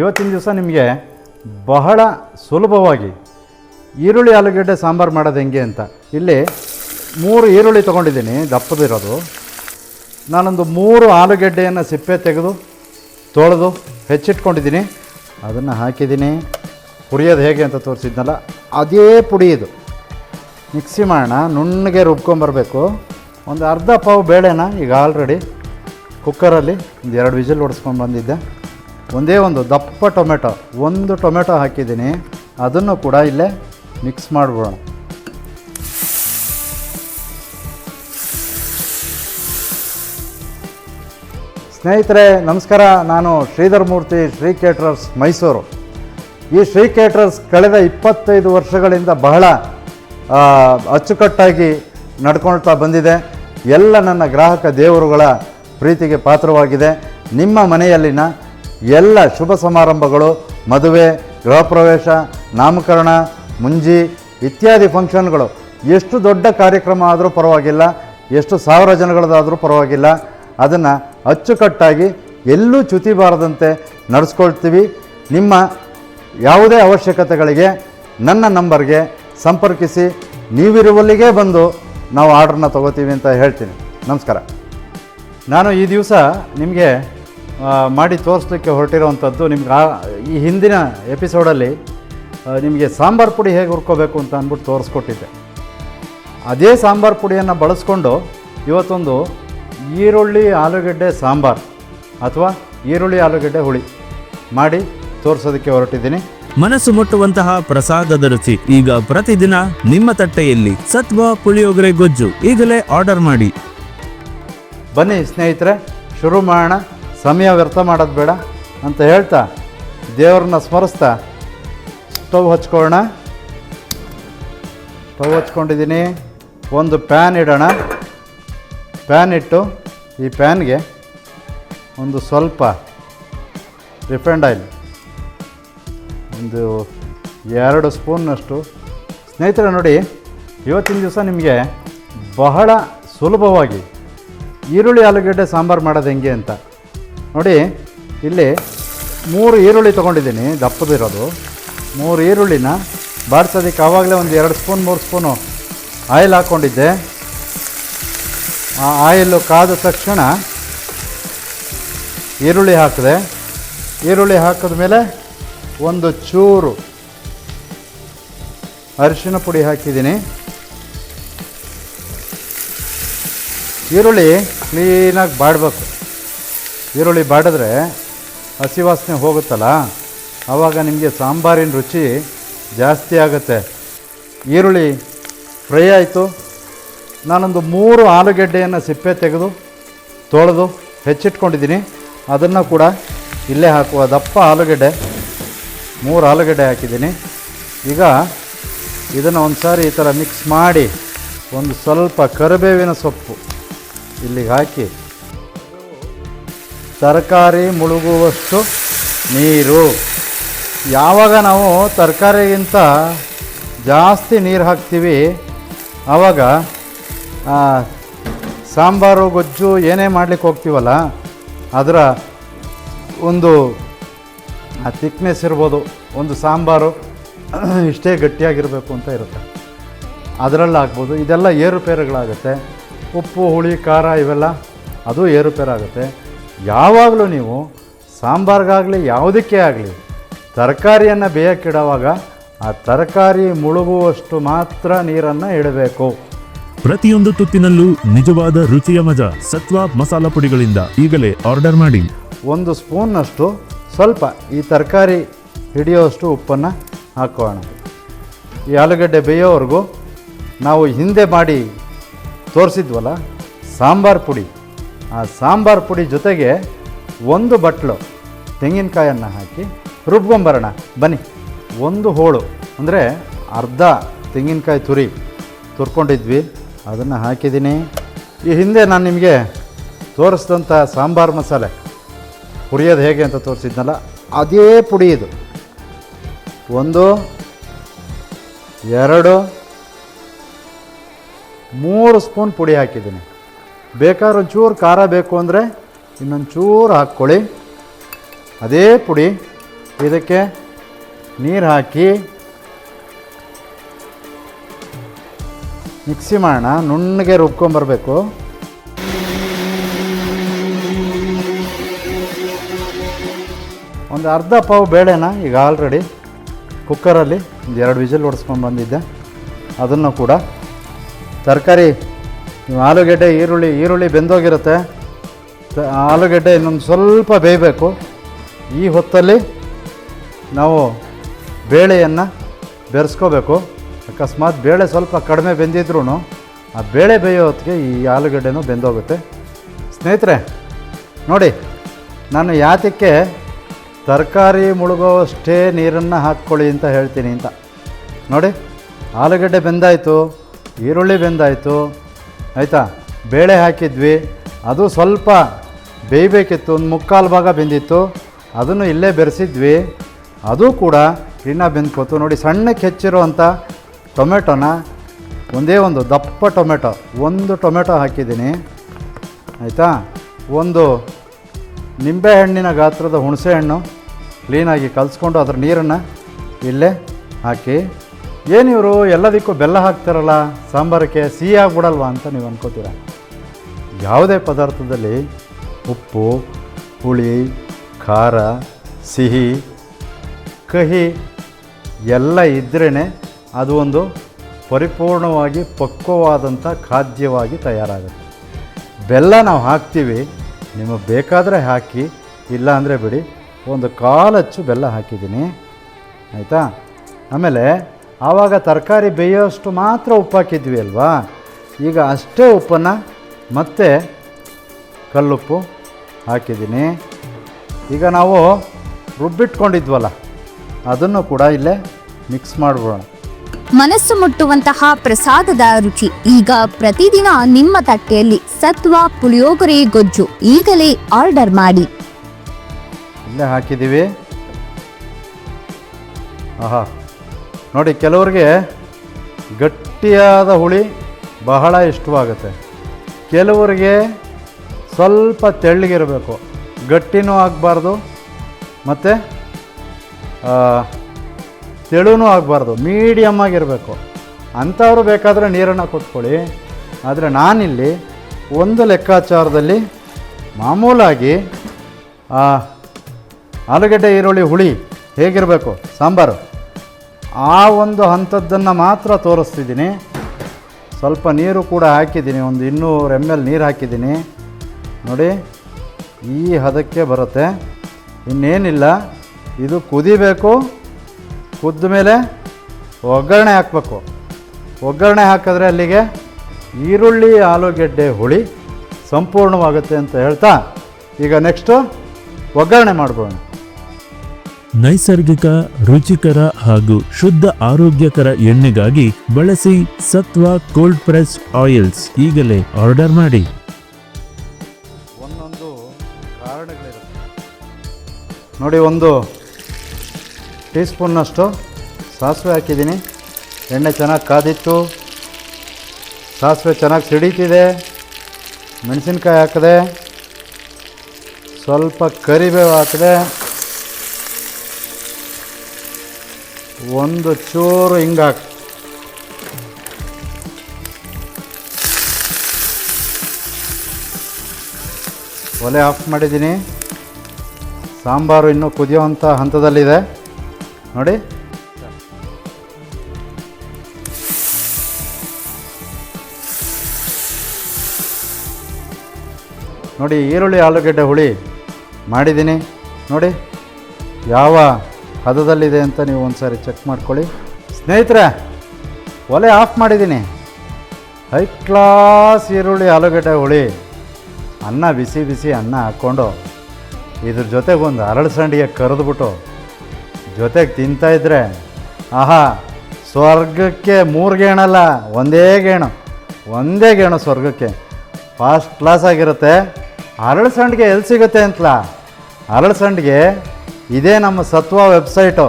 ಇವತ್ತಿನ ದಿವಸ ನಿಮಗೆ ಬಹಳ ಸುಲಭವಾಗಿ ಈರುಳ್ಳಿ, ಆಲೂಗಡ್ಡೆ, ಸಾಂಬಾರು ಮಾಡೋದು ಹೆಂಗೆ ಅಂತ. ಇಲ್ಲಿ ಮೂರು ಈರುಳ್ಳಿ ತೊಗೊಂಡಿದ್ದೀನಿ ದಪ್ಪದಿರೋದು ನಾನೊಂದು ಮೂರು ಆಲೂಗಡ್ಡೆಯನ್ನು ಸಿಪ್ಪೆ ತೆಗೆದು, ತೊಳೆದು ಹೆಚ್ಚಿಟ್ಕೊಂಡಿದ್ದೀನಿ. ಅದನ್ನು ಹಾಕಿದ್ದೀನಿ. ಹುರಿಯೋದು ಹೇಗೆ ಅಂತ ತೋರಿಸಿದ್ನಲ್ಲ, ಅದೇ ಪುಡಿ ಇದು. ಮಿಕ್ಸಿ ಮಾಡೋಣ, ನುಣ್ಣಗೆ ರುಬ್ಕೊಂಬರ್ಬೇಕು. ಒಂದು ಅರ್ಧ ಪಾವು ಬೇಳೆನ ಈಗ ಆಲ್ರೆಡಿ ಕುಕ್ಕರಲ್ಲಿ ಒಂದು ಎರಡು ವಿಜಿಲ್ ಹೊಡೆಸ್ಕೊಂಡು ಬಂದಿದ್ದೆ ಒಂದೇ ಒಂದು ದಪ್ಪ ಟೊಮೆಟೊ, ಒಂದು ಟೊಮೆಟೊ ಹಾಕಿದ್ದೀನಿ. ಅದನ್ನು ಕೂಡ ಇಲ್ಲೇ ಮಿಕ್ಸ್ ಮಾಡಿಬಿಡೋಣ. ಸ್ನೇಹಿತರೆ, ನಮಸ್ಕಾರ. ನಾನು ಶ್ರೀಧರ್ ಮೂರ್ತಿ, ಶ್ರೀ ಕೇಟ್ರರ್ಸ್ ಮೈಸೂರು. ಈ ಶ್ರೀ ಕೇಟ್ರರ್ಸ್ ಕಳೆದ ಇಪ್ಪತ್ತೈದು ವರ್ಷಗಳಿಂದ ಬಹಳ ಅಚ್ಚುಕಟ್ಟಾಗಿ ನಡ್ಕೊಳ್ತಾ ಬಂದಿದೆ. ಎಲ್ಲ ನನ್ನ ಗ್ರಾಹಕ ದೇವರುಗಳ ಪ್ರೀತಿಗೆ ಪಾತ್ರವಾಗಿದೆ. ನಿಮ್ಮ ಮನೆಯಲ್ಲಿನ ಎಲ್ಲ ಶುಭ ಸಮಾರಂಭಗಳು, ಮದುವೆ, ಗೃಹ ಪ್ರವೇಶ, ನಾಮಕರಣ, ಮುಂಜಿ ಇತ್ಯಾದಿ ಫಂಕ್ಷನ್ಗಳು ಎಷ್ಟು ದೊಡ್ಡ ಕಾರ್ಯಕ್ರಮ ಆದರೂ ಪರವಾಗಿಲ್ಲ, ಎಷ್ಟು ಸಾವಿರ ಜನಗಳದಾದರೂ ಪರವಾಗಿಲ್ಲ. ಅದನ್ನು ಅಚ್ಚುಕಟ್ಟಾಗಿ ಎಲ್ಲೂ ಚ್ಯುತಿ ಬಾರದಂತೆ ನಡೆಸ್ಕೊಳ್ತೀವಿ. ನಿಮ್ಮ ಯಾವುದೇ ಅವಶ್ಯಕತೆಗಳಿಗೆ ನನ್ನ ನಂಬರ್ಗೆ ಸಂಪರ್ಕಿಸಿ, ನೀವಿರುವಲ್ಲಿಗೇ ಬಂದು ನಾವು ಆರ್ಡ್ರನ್ನ ತಗೋತೀವಿ ಅಂತ ಹೇಳ್ತೀನಿ. ನಮಸ್ಕಾರ. ನಾನು ಈ ದಿವಸ ನಿಮಗೆ ಮಾಡಿ ತೋರಿಸ್ಲಿಕ್ಕೆ ಹೊರಟಿರುವಂಥದ್ದು ನಿಮ್ಗೆ ಆ- ಈ ಹಿಂದಿನ ಎಪಿಸೋಡಲ್ಲಿ ನಿಮಗೆ ಸಾಂಬಾರು ಪುಡಿ ಹೇಗೆ ಹುರ್ಕೋಬೇಕು ಅಂತ ಅಂದ್ಬಿಟ್ಟು ತೋರಿಸ್ಕೊಟ್ಟಿದ್ದೆ. ಅದೇ ಸಾಂಬಾರು ಪುಡಿಯನ್ನು ಬಳಸ್ಕೊಂಡು ಇವತ್ತೊಂದು ಈರುಳ್ಳಿ ಆಲೂಗಡ್ಡೆ ಸಾಂಬಾರು ಅಥವಾ ಈರುಳ್ಳಿ ಆಲೂಗಡ್ಡೆ ಹುಳಿ ಮಾಡಿ ತೋರಿಸೋದಕ್ಕೆ ಹೊರಟಿದ್ದೀನಿ. ಮನಸ್ಸು ಮುಟ್ಟುವಂತಹ ಪ್ರಸಾದದ ರುಚಿ ಈಗ ಪ್ರತಿದಿನ ನಿಮ್ಮ ತಟ್ಟೆಯಲ್ಲಿ ಸತ್ವ ಪುಳಿಯೋಗರೆ ಗೊಜ್ಜು ಈಗಲೇ ಆರ್ಡರ್ ಮಾಡಿ. ಬನ್ನಿ ಸ್ನೇಹಿತರೆ ಶುರು ಮಾಡೋಣ. ಸಮಯ ವ್ಯರ್ಥ ಮಾಡೋದು ಬೇಡ ಅಂತ ಹೇಳ್ತಾ ದೇವ್ರನ್ನ ಸ್ಮರಿಸ್ತಾ ಸ್ಟವ್ ಹಚ್ಕೊಳ್ಳೋಣ. ಸ್ಟವ್ ಹಚ್ಕೊಂಡಿದ್ದೀನಿ. ಒಂದು ಪ್ಯಾನ್ ಇಡೋಣ. ಪ್ಯಾನ್ ಇಟ್ಟು ಈ ಪ್ಯಾನ್ಗೆ ಒಂದು ಸ್ವಲ್ಪ ರಿಫೈಂಡ್ ಆಯಿಲ್, ಒಂದು ಎರಡು ಸ್ಪೂನ್ನಷ್ಟು ಸ್ನೇಹಿತರೆ ನೋಡಿ, ಇವತ್ತಿನ ದಿವಸ ನಿಮಗೆ ಬಹಳ ಸುಲಭವಾಗಿ ಈರುಳ್ಳಿ, ಆಲೂಗಡ್ಡೆ, ಸಾಂಬಾರು ಮಾಡೋದು ಹೆಂಗೆ ಅಂತ. ನೋಡಿ, ಇಲ್ಲಿ ಮೂರು ಈರುಳ್ಳಿ ತೊಗೊಂಡಿದ್ದೀನಿ ದಪ್ಪದಿರೋದು ಮೂರು ಈರುಳ್ಳಿನ ಬಾಡ್ಸೋದಕ್ಕೆ ಆವಾಗಲೇ ಒಂದು ಎರಡು ಸ್ಪೂನ್, ಮೂರು ಸ್ಪೂನು ಆಯಿಲ್ ಹಾಕ್ಕೊಂಡಿದ್ದೆ. ಆ ಆಯಿಲು ಕಾದ ತಕ್ಷಣ ಈರುಳ್ಳಿ ಹಾಕಿದೆ. ಈರುಳ್ಳಿ ಹಾಕಿದ ಮೇಲೆ ಒಂದು ಚೂರು ಅರಿಶಿನ ಪುಡಿ ಹಾಕಿದ್ದೀನಿ. ಈರುಳ್ಳಿ ಕ್ಲೀನಾಗಿ ಬಾಡಬೇಕು. ಈರುಳ್ಳಿ ಬಾಡಿದ್ರೆ ಹಸಿ ವಾಸನೆ ಹೋಗುತ್ತಲ್ಲ? ಆವಾಗ ನಿಮಗೆ ಸಾಂಬಾರಿನ ರುಚಿ ಜಾಸ್ತಿ ಆಗುತ್ತೆ. ಈರುಳ್ಳಿ ಫ್ರೈ ಆಯಿತು. ನಾನೊಂದು ಮೂರು ಆಲೂಗಡ್ಡೆಯನ್ನು ಸಿಪ್ಪೆ ತೆಗೆದು, ತೊಳೆದು ಹೆಚ್ಚಿಟ್ಕೊಂಡಿದ್ದೀನಿ. ಅದನ್ನು ಕೂಡ ಇಲ್ಲೇ ಹಾಕುವ ದಪ್ಪ ಆಲೂಗಡ್ಡೆ, ಮೂರು ಆಲೂಗಡ್ಡೆ ಹಾಕಿದ್ದೀನಿ. ಈಗ ಇದನ್ನು ಒಂದು ಸಾರಿ ಈ ಥರ ಮಿಕ್ಸ್ ಮಾಡಿ, ಒಂದು ಸ್ವಲ್ಪ ಕರಿಬೇವಿನ ಸೊಪ್ಪು ಇಲ್ಲಿಗೆ ಹಾಕಿ ತರಕಾರಿ ಮುಳುಗುವಷ್ಟು ನೀರು. ಯಾವಾಗ ನಾವು ತರಕಾರಿಗಿಂತ ಜಾಸ್ತಿ ನೀರು ಹಾಕ್ತೀವಿ ಆವಾಗ ಸಾಂಬಾರು, ಗೊಜ್ಜು ಏನೇ ಮಾಡ್ಲಿಕ್ಕೆ ಹೋಗ್ತೀವಲ್ಲ, ಅದರ ಒಂದು, ಆ ಥಿಕ್ನೆಸ್ ಇರ್ಬೋದು, ಒಂದು ಸಾಂಬಾರು ಇಷ್ಟೇ ಗಟ್ಟಿಯಾಗಿರಬೇಕು ಅಂತ ಇರುತ್ತೆ. ಅದರಲ್ಲಿ ಹಾಕ್ಬೋದು ಇದೆಲ್ಲ ಏರುಪೇರುಗಳಾಗುತ್ತೆ. ಉಪ್ಪು, ಹುಳಿ, ಖಾರ ಇವೆಲ್ಲ, ಅದು ಏರುಪೇರಾಗುತ್ತೆ. ಯಾವಾಗಲೂ ನೀವು ಸಾಂಬಾರ್ಗಾಗಲಿ ಯಾವುದಕ್ಕೆ ಆಗಲಿ ತರಕಾರಿಯನ್ನು ಬೇಯಕ್ಕಿಡುವಾಗ ಆ ತರಕಾರಿ ಮುಳುಗುವಷ್ಟು ಮಾತ್ರ ನೀರನ್ನು ಇಡಬೇಕು. ಪ್ರತಿಯೊಂದು ತುತ್ತಿನಲ್ಲೂ ನಿಜವಾದ ರುಚಿಯ ಮಜಾ ಸತ್ವ ಮಸಾಲ ಪುಡಿಗಳಿಂದ ಈಗಲೇ ಆರ್ಡರ್ ಮಾಡಿ. ಒಂದು ಸ್ಪೂನ್ನಷ್ಟು ಸ್ವಲ್ಪ ಈ ತರಕಾರಿ ಹಿಡಿಯೋಷ್ಟು ಉಪ್ಪನ್ನು ಹಾಕೋಣ. ಈ ಆಲೂಗಡ್ಡೆ ಬೇಯೋವರೆಗೂ ನಾವು ಹಿಂದೆ ಮಾಡಿ ತೋರಿಸಿದ್ವಲ್ಲ ಸಾಂಬಾರು ಪುಡಿ. ಆ ಸಾಂಬಾರು ಪುಡಿ ಜೊತೆಗೆ ಒಂದು ಬಟ್ಲು ತೆಂಗಿನಕಾಯನ್ನು ಹಾಕಿ ರುಬ್ಕೊಂಬರೋಣ. ಬನ್ನಿ. ಒಂದು ಹೋಳು, ಅಂದರೆ ಅರ್ಧ ತೆಂಗಿನಕಾಯಿ ತುರಿ ತುರ್ಕೊಂಡಿದ್ವಿ. ಅದನ್ನು ಹಾಕಿದ್ದೀನಿ. ಈ ಹಿಂದೆ ನಾನು ನಿಮಗೆ ತೋರಿಸಿದಂಥ ಸಾಂಬಾರು ಮಸಾಲೆ. ಹುರಿಯೋದು ಹೇಗೆ ಅಂತ ತೋರಿಸಿದ್ನಲ್ಲ, ಅದೇ ಪುಡಿ ಇದು. ಒಂದು, ಎರಡು, ಮೂರು ಸ್ಪೂನ್ ಪುಡಿ ಹಾಕಿದ್ದೀನಿ. ಬೇಕಾದ್ರೆ ಒಂಚೂರು ಖಾರ ಬೇಕು ಅಂದರೆ ಇನ್ನೊಂಚೂರು ಹಾಕ್ಕೊಳ್ಳಿ. ಅದೇ ಪುಡಿ. ಇದಕ್ಕೆ ನೀರು ಹಾಕಿ. ಮಿಕ್ಸಿ ಮಾಡೋಣ. ನುಣ್ಣಗೆ ರುಬ್ಕೊಂಬರ್ಬೇಕು ಒಂದು ಅರ್ಧ ಪಾವು ಬೇಳೆನ ಈಗ ಆಲ್ರೆಡಿ ಕುಕ್ಕರಲ್ಲಿ ಒಂದು ಎರಡು ವಿಜಿಲ್ ಹೊಡೆಸ್ಕೊಂಡು ಬಂದಿದ್ದೆ. ಅದನ್ನು ಕೂಡ ತರಕಾರಿ ಆಲೂಗೆಡ್ಡೆ, ಈರುಳ್ಳಿ ಈರುಳ್ಳಿ ಬೆಂದೋಗಿರುತ್ತೆ. ಆಲೂಗೆಡ್ಡೆ ಇನ್ನೊಂದು ಸ್ವಲ್ಪ ಬೇಯಬೇಕು. ಈ ಹೊತ್ತಲ್ಲಿ ನಾವು ಬೇಳೆಯನ್ನು ಬೆರೆಸ್ಕೋಬೇಕು. ಅಕಸ್ಮಾತ್ ಬೇಳೆ ಸ್ವಲ್ಪ ಕಡಿಮೆ ಬೆಂದಿದ್ರೂ ಆ ಬೇಳೆ ಬೇಯೋ ಹೊತ್ತಿಗೆ ಈ ಆಲೂಗಡ್ಡೆನೂ ಬೆಂದೋಗುತ್ತೆ. ಸ್ನೇಹಿತರೆ, ನೋಡಿ, ನಾನು ಯಾತಕ್ಕೆ ತರಕಾರಿ ಮುಳುಗೋವಷ್ಟೇ ನೀರನ್ನು ಹಾಕ್ಕೊಳ್ಳಿ ಅಂತ ಹೇಳ್ತೀನಿ ಅಂತ. ನೋಡಿ, ಆಲೂಗಡ್ಡೆ ಬೆಂದಾಯಿತು, ಈರುಳ್ಳಿ ಬೆಂದಾಯಿತು ಆಯಿತಾ? ಬೇಳೆ ಹಾಕಿದ್ವಿ. ಅದು ಸ್ವಲ್ಪ ಬೇಯಬೇಕಿತ್ತು. ಒಂದು ಮುಕ್ಕಾಲು ಭಾಗ ಬೆಂದಿತ್ತು. ಅದನ್ನು ಇಲ್ಲೇ ಬೆರೆಸಿದ್ವಿ. ಅದು ಕೂಡ ಇನ್ನೂ ಬೆಂದ್ಕೋತು. ನೋಡಿ, ಸಣ್ಣಕ್ಕೆ ಹೆಚ್ಚಿರುವಂಥ ಟೊಮೆಟೊನ ಒಂದೇ ಒಂದು ದಪ್ಪ ಟೊಮೆಟೊ, ಒಂದು ಟೊಮೆಟೊ ಹಾಕಿದ್ದೀನಿ. ಆಯಿತಾ? ಒಂದು ನಿಂಬೆಹಣ್ಣಿನ ಗಾತ್ರದ ಹುಣಸೆಹಣ್ಣು ಕ್ಲೀನಾಗಿ ಕಲಿಸ್ಕೊಂಡು ಅದರ ನೀರನ್ನು ಇಲ್ಲೇ ಹಾಕಿ ಏನು ಇವರು ಎಲ್ಲದಕ್ಕೂ ಬೆಲ್ಲ ಹಾಕ್ತಾರಲ್ಲ, ಸಾಂಬಾರಕ್ಕೆ ಸಿಹಿ ಆಗ್ಬಿಡಲ್ವಾ ಅಂತ ನೀವು ಅನ್ಕೋತೀರ? ಯಾವುದೇ ಪದಾರ್ಥದಲ್ಲಿ ಉಪ್ಪು, ಹುಳಿ, ಖಾರ, ಸಿಹಿ, ಕಹಿ ಎಲ್ಲ ಇದ್ರೇ ಅದು ಒಂದು ಪರಿಪೂರ್ಣವಾಗಿ ಪಕ್ವವಾದಂಥ ಖಾದ್ಯವಾಗಿ ತಯಾರಾಗುತ್ತೆ. ಬೆಲ್ಲ ನಾವು ಹಾಕ್ತೀವಿ, ನಿಮಗೆ ಬೇಕಾದರೆ ಹಾಕಿ ಇಲ್ಲ ಅಂದರೆ ಬಿಡಿ, ಒಂದು ಕಾಲಚ್ಚು ಬೆಲ್ಲ ಹಾಕಿದ್ದೀನಿ. ಆಯಿತಾ? ಆಮೇಲೆ ಆವಾಗ ತರಕಾರಿ ಬೇಯೋಷ್ಟು ಮಾತ್ರ ಉಪ್ಪು ಹಾಕಿದ್ವಿ ಅಲ್ವಾ? ಈಗ ಅಷ್ಟೇ ಉಪ್ಪನ್ನು ಮತ್ತೆ ಕಲ್ಲುಪ್ಪು ಹಾಕಿದ್ದೀನಿ. ಈಗ ನಾವು ರುಬ್ಬಿಟ್ಕೊಂಡಿದ್ವಲ್ಲ ಅದನ್ನು ಕೂಡ ಇಲ್ಲೇ ಮಿಕ್ಸ್ ಮಾಡಿಬಿಡೋಣ. ಮನಸ್ಸು ಮುಟ್ಟುವಂತಹ ಪ್ರಸಾದದ ರುಚಿ. ಈಗ ಪ್ರತಿದಿನ ನಿಮ್ಮ ತಟ್ಟೆಯಲ್ಲಿ ಸತ್ವ ಪುಳಿಯೋಗರೆ ಗೊಜ್ಜು ಈಗಲೇ ಆರ್ಡರ್ ಮಾಡಿ. ಇಲ್ಲೇ ಹಾಕಿದ್ದೀವಿ. ಆಹಾ. ನೋಡಿ, ಕೆಲವ್ರಿಗೆ ಗಟ್ಟಿಯಾದ ಹುಳಿ ಬಹಳ ಇಷ್ಟವಾಗುತ್ತೆ. ಕೆಲವರಿಗೆ ಸ್ವಲ್ಪ ತೆಳ್ಳಗಿರಬೇಕು ಗಟ್ಟಿನೂ ಆಗಬಾರ್ದು, ಮತ್ತು ತೆಳುನೂ ಆಗಬಾರ್ದು ಮೀಡಿಯಮ್ ಆಗಿರಬೇಕು. ಅಂಥವ್ರು ಬೇಕಾದರೆ ನೀರನ್ನು ಕೊಟ್ಕೊಳ್ಳಿ. ಆದರೆ ನಾನಿಲ್ಲಿ ಒಂದು ಲೆಕ್ಕಾಚಾರದಲ್ಲಿ ಮಾಮೂಲಾಗಿ ಆಲೂಗಡ್ಡೆ, ಈರುಳ್ಳಿ, ಹುಳಿ ಹೇಗಿರಬೇಕು? ಸಾಂಬಾರು. ಆ ಒಂದು ಹಂತದ್ದನ್ನು ಮಾತ್ರ ತೋರಿಸ್ತಿದ್ದೀನಿ. ಸ್ವಲ್ಪ ನೀರು ಕೂಡ ಹಾಕಿದ್ದೀನಿ, ಒಂದು ಇನ್ನೂರು ಎಂ ಎಲ್ ನೀರು ಹಾಕಿದ್ದೀನಿ. ನೋಡಿ, ಈ ಹದಕ್ಕೆ ಬರುತ್ತೆ. ಇನ್ನೇನಿಲ್ಲ, ಇದು ಕುದಿಬೇಕು, ಕುದ್ದ ಮೇಲೆ ಒಗ್ಗರಣೆ ಹಾಕಬೇಕು. ಒಗ್ಗರಣೆ ಹಾಕಿದ್ರೆ ಅಲ್ಲಿಗೆ ಈರುಳ್ಳಿ, ಆಲೂಗೆಡ್ಡೆ, ಹುಳಿ ಸಂಪೂರ್ಣವಾಗುತ್ತೆ ಅಂತ ಹೇಳ್ತಾ, ಈಗ ನೆಕ್ಸ್ಟು ಒಗ್ಗರಣೆ ಮಾಡ್ಬೋಣ ನೈಸರ್ಗಿಕ, ರುಚಿಕರ ಹಾಗೂ ಶುದ್ಧ ಆರೋಗ್ಯಕರ ಎಣ್ಣೆಗಾಗಿ ಬಳಸಿ ಸತ್ವ ಕೋಲ್ಡ್ ಪ್ರೆಸ್ ಆಯಿಲ್ಸ್ ಈಗಲೇ ಆರ್ಡರ್ ಮಾಡಿ. ಒಂದೊಂದು ಕಾರಣಗಳಿರುತ್ತೆ. ನೋಡಿ, ಒಂದು ಟೀ ಸ್ಪೂನ್ನಷ್ಟು ಸಾಸಿವೆ ಹಾಕಿದ್ದೀನಿ. ಎಣ್ಣೆ ಚೆನ್ನಾಗಿ ಕಾದಿತ್ತು. ಸಾಸಿವೆ ಚೆನ್ನಾಗಿ ಸಿಡೀತಿದೆ. ಮೆಣಸಿನ್ಕಾಯಿ ಹಾಕಿದೆ. ಸ್ವಲ್ಪ ಕರಿಬೇವು ಹಾಕಿದೆ. ಒಂದು ಚೂರು ಹಿಂಗಾಕ್ ಒಲೆ ಆಫ್ ಮಾಡಿದ್ದೀನಿ. ಸಾಂಬಾರು ಇನ್ನೂ ಕುದಿಯೋವಂಥ ಹಂತದಲ್ಲಿದೆ. ನೋಡಿ. ನೋಡಿ, ಈರುಳ್ಳಿ, ಆಲೂಗಡ್ಡೆ ಹುಳಿ ಮಾಡಿದ್ದೀನಿ. ನೋಡಿ. ಯಾವ ಹದದಲ್ಲಿದೆ ಅಂತ ನೀವು ಒಂದು ಸಾರಿ ಚೆಕ್ ಮಾಡ್ಕೊಳ್ಳಿ. ಸ್ನೇಹಿತರೆ, ಒಲೆ ಆಫ್ ಮಾಡಿದ್ದೀನಿ. ಹೈ ಕ್ಲಾಸ್ ಈರುಳ್ಳಿ ಆಲೂಗಡ್ಡೆ ಹುಳಿ. ಅನ್ನ ಬಿಸಿ ಬಿಸಿ ಅನ್ನ ಹಾಕ್ಕೊಂಡು ಇದ್ರ ಜೊತೆಗೆ ಒಂದು ಅರಳು ಸಂಡಿಗೆ ಕರೆದ್ಬಿಟ್ಟು ಜೊತೆಗೆ ತಿಂತಾಯಿದ್ರೆ ಆಹಾ, ಸ್ವರ್ಗಕ್ಕೆ ಮೂರು ಗೇಣಲ್ಲ, ಒಂದೇ ಗೇಣು ಒಂದೇ ಗೇಣು ಸ್ವರ್ಗಕ್ಕೆ. ಫಾಸ್ಟ್ ಕ್ಲಾಸ್ ಆಗಿರುತ್ತೆ. ಅರಳು ಸಂಡಿಗೆ ಎಲ್ಲಿ ಸಿಗುತ್ತೆ ಅಂತಲ್ಲ ಅರಳು ಸಂಡಿಗೆ ಇದೇ ನಮ್ಮ ಸತ್ವ ವೆಬ್ಸೈಟು.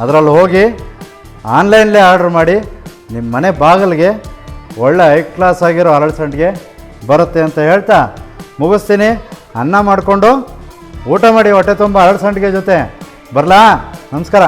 ಅದರಲ್ಲಿ ಹೋಗಿ ಆನ್ಲೈನ್ಲೇ ಆರ್ಡ್ರ್ ಮಾಡಿ ನಿಮ್ಮ ಮನೆ ಬಾಗಿಲಿಗೆ ಒಳ್ಳೆ ಹೈ ಕ್ಲಾಸ್ ಆಗಿರೋ ಅರಳು ಸಂಡಿಗೆ ಬರುತ್ತೆ ಅಂತ ಹೇಳ್ತಾ ಮುಗಿಸ್ತೀನಿ. ಅನ್ನ ಮಾಡಿಕೊಂಡು ಊಟ ಮಾಡಿ ಹೊಟ್ಟೆ ತುಂಬ ಅರಳು ಸಂಡಿಗೆ ಜೊತೆ. ಬರಲಾ? ನಮಸ್ಕಾರ.